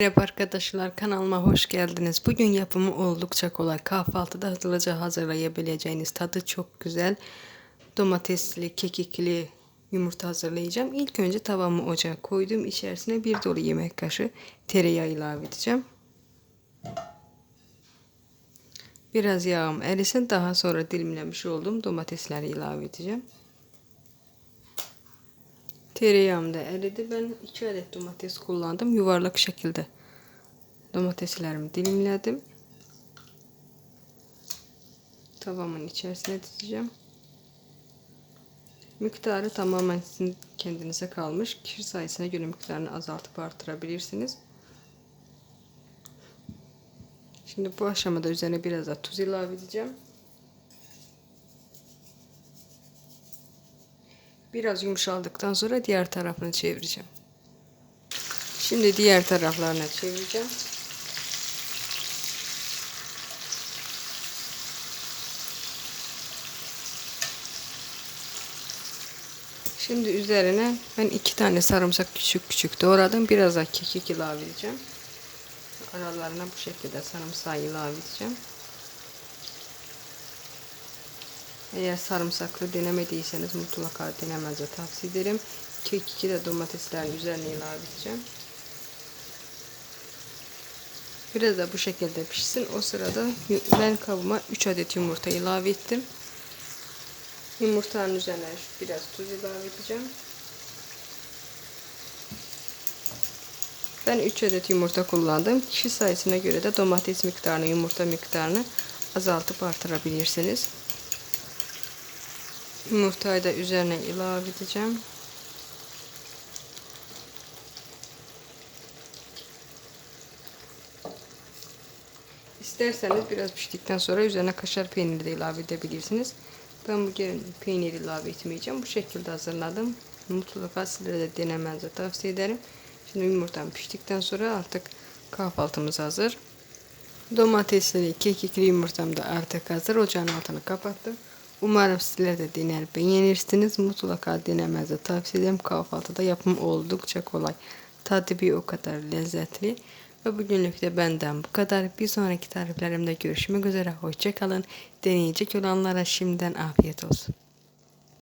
Merhaba arkadaşlar kanalıma hoş geldiniz. Bugün yapımı oldukça kolay. Kahvaltıda hızlıca hazırlayabileceğiniz tadı çok güzel. Domatesli, kekikli yumurta hazırlayacağım. İlk önce tavamı ocağa koydum. İçerisine bir dolu yemek kaşığı tereyağı ilave edeceğim. Biraz yağım erisin. Daha sonra dilimlemiş olduğum domatesleri ilave edeceğim. Tereyağım da eridi. Ben 2 adet domates kullandım. Yuvarlak şekilde domateslerimi dilimledim. Tavamın içerisine dizeceğim. Miktarı tamamen sizin kendinize kalmış. Kişi sayısına göre miktarını azaltıp artırabilirsiniz. Şimdi bu aşamada üzerine biraz da tuz ilave edeceğim. Biraz yumuşaldıktan sonra diğer tarafını çevireceğim. Şimdi diğer taraflarına çevireceğim. Şimdi üzerine ben iki tane sarımsak küçük küçük doğradım. Biraz da kekik ilave edeceğim. Aralarına bu şekilde sarımsağı ilave edeceğim. Eğer sarımsaklı denemediyseniz mutlaka denemenizi tavsiye ederim. Kekiki de domateslerin üzerine ilave edeceğim. Biraz da bu şekilde pişsin. O sırada ben kabıma 3 adet yumurta ilave ettim. Yumurtanın üzerine biraz tuz ilave edeceğim. Ben 3 adet yumurta kullandım. Kişi sayısına göre de domates miktarını, yumurta miktarını azaltıp artırabilirsiniz. Yumurtayı da üzerine ilave edeceğim. İsterseniz biraz piştikten sonra üzerine kaşar peyniri de ilave edebilirsiniz. Ben bu peyniri ilave etmeyeceğim. Bu şekilde hazırladım. Mutlaka sizlere de denemenizi tavsiye ederim. Şimdi yumurtam piştikten sonra artık kahvaltımız hazır. Domatesli, kekikli yumurtam da artık hazır. Ocağın altını kapattım. Umarım sizler de dener beğenirsiniz. Mutlaka denemenizi tavsiye ederim. Kahvaltıda yapım oldukça kolay. Tadı bir o kadar lezzetli. Ve bugünlük de benden bu kadar. Bir sonraki tariflerimde görüşmek üzere. Hoşçakalın. Deneyecek olanlara şimdiden afiyet olsun.